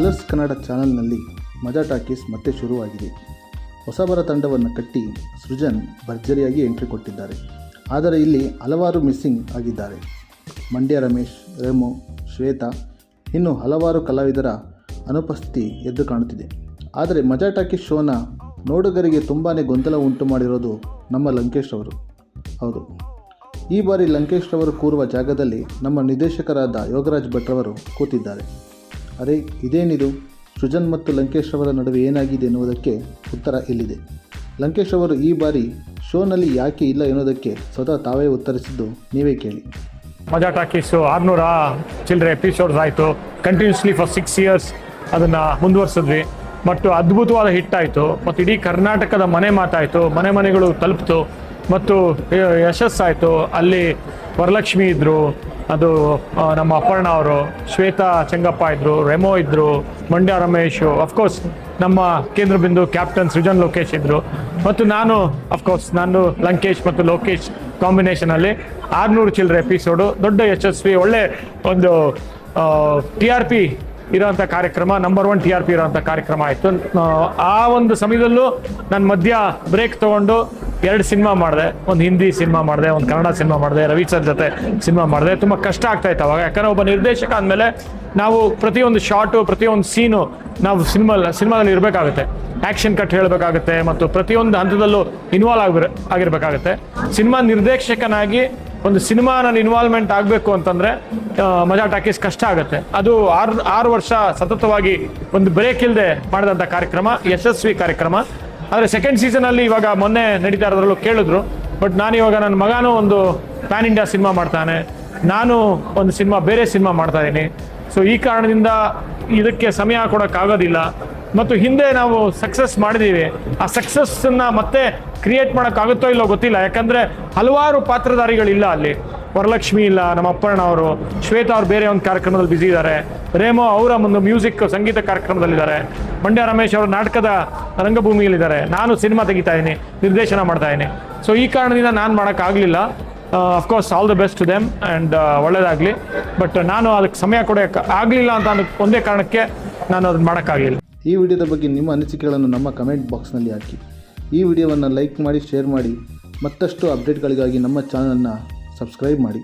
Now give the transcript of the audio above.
ಕನ್ನಡ ಚಾನಲ್ನಲ್ಲಿ ಮಜಾ ಟಾಕೀಸ್ ಮತ್ತೆ ಶುರುವಾಗಿದೆ. ಹೊಸಬರ ತಂಡವನ್ನು ಕಟ್ಟಿ ಸೃಜನ್ ಭರ್ಜರಿಯಾಗಿ ಎಂಟ್ರಿ ಕೊಟ್ಟಿದ್ದಾರೆ. ಆದರೆ ಇಲ್ಲಿ ಹಲವಾರು ಮಿಸ್ಸಿಂಗ್ ಆಗಿದ್ದಾರೆ. ಮಂಡ್ಯ ರಮೇಶ್, ರೇಮು, ಶ್ವೇತಾ ಇನ್ನು ಹಲವಾರು ಕಲಾವಿದರ ಅನುಪಸ್ಥಿತಿ ಎದ್ದು ಕಾಣುತ್ತಿದೆ. ಆದರೆ ಮಜಾ ಟಾಕೀಸ್ ಶೋನ ನೋಡುಗರಿಗೆ ತುಂಬಾ ಗೊಂದಲ ಉಂಟು ಮಾಡಿರೋದು ನಮ್ಮ ಲಂಕೇಶ್ ಅವರು. ಹೌದು. ಈ ಬಾರಿ ಲಂಕೇಶ್ ರವರು ಕೂರುವ ಜಾಗದಲ್ಲಿ ನಮ್ಮ ನಿರ್ದೇಶಕರಾದ ಯೋಗರಾಜ್ ಭಟ್ರವರು ಕೂತಿದ್ದಾರೆ. ಅರೆ, ಇದೇನಿದು? ಸೃಜನ್ ಮತ್ತು ಲಂಕೇಶ್ ಅವರ ನಡುವೆ ಏನಾಗಿದೆ ಎನ್ನುವುದಕ್ಕೆ ಉತ್ತರ ಇಲ್ಲಿದೆ ಲಂಕೇಶ್ ಅವರು ಈ ಬಾರಿ ಶೋನಲ್ಲಿ ಯಾಕೆ ಇಲ್ಲ ಎನ್ನುವುದಕ್ಕೆ ಸ್ವತಃ ತಾವೇ ಉತ್ತರಿಸಿದ್ದು ನೀವೇ ಕೇಳಿ. ಮಜಾ ಟಾಕೀಸು, ಆರುನೂರ ಚಿಲ್ಲರೆ ಎಪಿಸೋಡ್ಸ್ ಆಯಿತು. ಕಂಟಿನ್ಯೂಸ್ಲಿ ಫಾರ್ ಸಿಕ್ಸ್ ಇಯರ್ಸ್ ಅದನ್ನು ಮುಂದುವರಿಸಿದ್ವಿ. ಮತ್ತು ಅದ್ಭುತವಾದ ಹಿಟ್ ಆಯಿತು. ಮತ್ತು ಇಡೀ ಕರ್ನಾಟಕದ ಮನೆ ಮಾತಾಯಿತು. ಮನೆ ಮನೆಗಳು ತಲುಪಿತು. ಮತ್ತು ಯಶಸ್ಸಾಯಿತು. ಅಲ್ಲಿ ವರಲಕ್ಷ್ಮಿ ಇದ್ದರು ಅದು ನಮ್ಮ ಅಪರ್ಣ ಅವರು, ಶ್ವೇತಾ ಚೆಂಗಪ್ಪ ಇದ್ದರು ರೆಮೋ ಇದ್ದರು ಮಂಡ್ಯ ರಮೇಶು ಅಫ್ಕೋರ್ಸ್ ನಮ್ಮ ಕೇಂದ್ರ ಬಿಂದು ಕ್ಯಾಪ್ಟನ್ ಸೃಜನ್ ಲೋಕೇಶ್ ಇದ್ದರು ಮತ್ತು ನಾನು ಅಫ್ಕೋರ್ಸ್ ನಾನು ಲಂಕೇಶ್ ಮತ್ತು ಲೋಕೇಶ್ ಕಾಂಬಿನೇಷನಲ್ಲಿ ಆರುನೂರು ಚಿಲ್ಲರೆ ಎಪಿಸೋಡು ದೊಡ್ಡ ಯಶಸ್ವಿ, ಒಳ್ಳೆ ಒಂದು ಟಿ ಆರ್ ಪಿ ಇರೋಂಥ ಕಾರ್ಯಕ್ರಮ number one T R P ಇರೋಂಥ ಕಾರ್ಯಕ್ರಮ ಆಯಿತು. ಆ ಒಂದು ಸಮಯದಲ್ಲೂ ನಾನು ಮಧ್ಯ ಬ್ರೇಕ್ ತೊಗೊಂಡು ಎರಡು ಸಿನಿಮಾ ಮಾಡಿದೆ, ಒಂದು ಹಿಂದಿ ಸಿನಿಮಾ ಮಾಡಿದೆ, ಒಂದು ಕನ್ನಡ ಸಿನಿಮಾ ಮಾಡಿದೆ, ರವಿ ಜೊತೆ ಸಿನಿಮಾ ಮಾಡಿದೆ. ತುಂಬ ಕಷ್ಟ ಆಗ್ತಾ ಇತ್ತು ಅವಾಗ. ಯಾಕಂದ್ರೆ ಒಬ್ಬ ನಿರ್ದೇಶಕ ಅಂದಮೇಲೆ ನಾವು ಪ್ರತಿಯೊಂದು ಶಾರ್ಟು ಪ್ರತಿಯೊಂದು ಸೀನು ನಾವು ಸಿನಿಮಾ, ಸಿನಿಮಾದಲ್ಲಿ ಇರಬೇಕಾಗುತ್ತೆ. ಆ್ಯಕ್ಷನ್ ಕಟ್ ಹೇಳಬೇಕಾಗುತ್ತೆ ಮತ್ತು ಪ್ರತಿಯೊಂದು ಹಂತದಲ್ಲೂ ಇನ್ವಾಲ್ವ್ ಆಗಿರ, ಆಗಿರಬೇಕಾಗುತ್ತೆ. ಸಿನಿಮಾ ನಿರ್ದೇಶಕನಾಗಿ ಒಂದು ಸಿನಿಮಾ ನಾನು ಇನ್ವಾಲ್ವ್ಮೆಂಟ್ ಆಗಬೇಕು ಅಂತಂದರೆ ಮಜಾ ಟಾಕೀಸ್ ಕಷ್ಟ ಆಗುತ್ತೆ. ಅದು ಆರು ಆರು ವರ್ಷ ಸತತವಾಗಿ ಒಂದು ಬ್ರೇಕ್ ಇಲ್ಲದೆ ಮಾಡಿದಂಥ ಕಾರ್ಯಕ್ರಮ, ಯಶಸ್ವಿ ಕಾರ್ಯಕ್ರಮ. ಆದರೆ ಸೆಕೆಂಡ್ ಸೀಸನಲ್ಲಿ ಇವಾಗ ಮೊನ್ನೆ ನಡೀತಾ ಇರೋದ್ರಲ್ಲೂ ಕೇಳಿದ್ರು. ಬಟ್ ನಾನು ಇವಾಗ ನನ್ನ ಮಗನೂ ಒಂದು ಪ್ಯಾನ್ ಇಂಡಿಯಾ ಸಿನಿಮಾ ಮಾಡ್ತಾನೆ. ನಾನು ಒಂದು ಸಿನಿಮಾ ಬೇರೆ ಸಿನಿಮಾ ಮಾಡ್ತಾ ಇದ್ದೀನಿ. ಸೊ ಈ ಕಾರಣದಿಂದ ಇದಕ್ಕೆ ಸಮಯ ಕೊಡೋಕ್ಕಾಗೋದಿಲ್ಲ ಮತ್ತು ಹಿಂದೆ ನಾವು ಸಕ್ಸಸ್ ಮಾಡಿದ್ದೀವಿ ಆ ಸಕ್ಸಸ್ಸನ್ನು ಮತ್ತೆ ಕ್ರಿಯೇಟ್ ಮಾಡೋಕ್ಕಾಗುತ್ತೋ ಇಲ್ಲೋ ಗೊತ್ತಿಲ್ಲ. ಯಾಕಂದರೆ ಹಲವಾರು ಪಾತ್ರಧಾರಿಗಳಿಲ್ಲ ಅಲ್ಲಿ. ವರಲಕ್ಷ್ಮಿ ಇಲ್ಲ ನಮ್ಮ ಅಪ್ಪಣ್ಣ ಅವರು, ಶ್ವೇತಾ ಅವ್ರು ಬೇರೆ ಒಂದು ಕಾರ್ಯಕ್ರಮದಲ್ಲಿ ಬ್ಯುಸಿ ಇದ್ದಾರೆ. ರೇಮೋ ಅವರ ಒಂದು ಮ್ಯೂಸಿಕ್ ಸಂಗೀತ ಕಾರ್ಯಕ್ರಮದಲ್ಲಿದ್ದಾರೆ. ಮಂಡ್ಯ ರಮೇಶ್ ಅವರು ನಾಟಕದ ರಂಗಭೂಮಿಯಲ್ಲಿದ್ದಾರೆ. ನಾನು ಸಿನಿಮಾ ತೆಗಿತಾ ಇದ್ದೀನಿ, ನಿರ್ದೇಶನ ಮಾಡ್ತಾ ಇದ್ದೀನಿ. ಸೊ ಈ ಕಾರಣದಿಂದ ನಾನು ಮಾಡೋಕ್ಕಾಗಲಿಲ್ಲ. Of course all the best to them and ಒಳ್ಳೆಯದಾಗಲಿ ಬಟ್ ನಾನು ಅದಕ್ಕೆ ಸಮಯ ಕೊಡೋಕೆ ಆಗಲಿಲ್ಲ ಅಂತ ಅನ್ನೋ ಒಂದೇ ಕಾರಣಕ್ಕೆ ನಾನು ಅದನ್ನ ಮಾಡೋಕ್ಕಾಗಲಿಲ್ಲ. ಈ ವಿಡಿಯೋದ ಬಗ್ಗೆ ನಿಮ್ಮ ಅನಿಸಿಕೆಗಳನ್ನು ನಮ್ಮ ಕಮೆಂಟ್ ಬಾಕ್ಸ್ನಲ್ಲಿ ಹಾಕಿ. ಈ ವಿಡಿಯೋವನ್ನು ಲೈಕ್ ಮಾಡಿ ಶೇರ್ ಮಾಡಿ. ಮತ್ತಷ್ಟು ಅಪ್ಡೇಟ್ಗಳಿಗಾಗಿ ನಮ್ಮ ಚಾನಲನ್ನು ಸಬ್ಸ್ಕ್ರೈಬ್ ಮಾಡಿ.